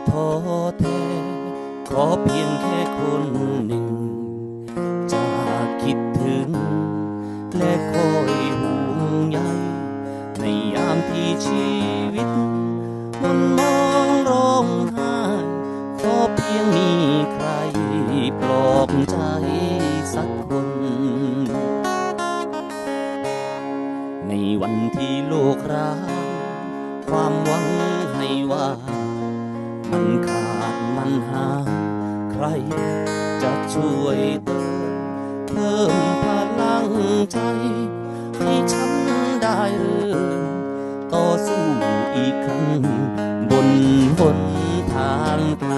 ที่ท้อแท้ ขอเพียงแค่คนหนึ่งจะคิดถึง และคอยห่วงใยในยามที่ชีวิตมันมองร้องไห้ขอเพียงมีใครปลอบใจสักคน ในวันที่โลกร้างความหวังให้ว่า มันขาดมันหา ใครจะช่วยเติมเพิ่มพลังใจ ให้ฉันได้เริ่มต่อสู้อีกครั้ง บนหนทางไกล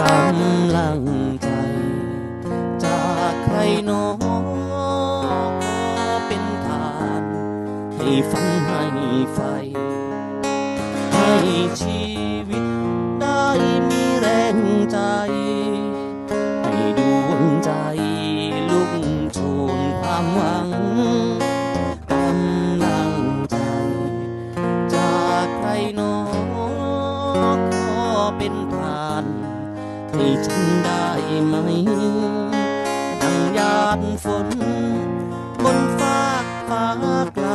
กำลังใจ จากใครหนอขอเป็นทาน ให้ฝันให้ไฟ ชีวิตได้มีแรงใจ ให้ดวงใจลุกโชนความหวังกำลังใจ จากใครหนอขอเป็นทานให้ฉันได้ไหม ดังยาดฝนบนฟากฟ้าไกล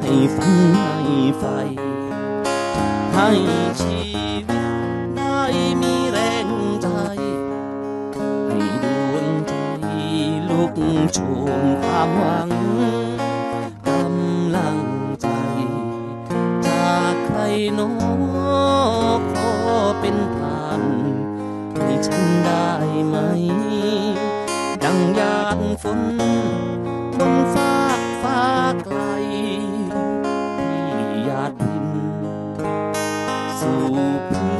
ให้ฝันให้ไฟ ให้ชีวิตได้มีแรงใจ ให้ดวงใจลุกโชนความหวังกำลังใจ จากใครหนอขอเป็นทานให้ฉันได้ไหม ดังหยาดฝนบนฟากฟ้า ไ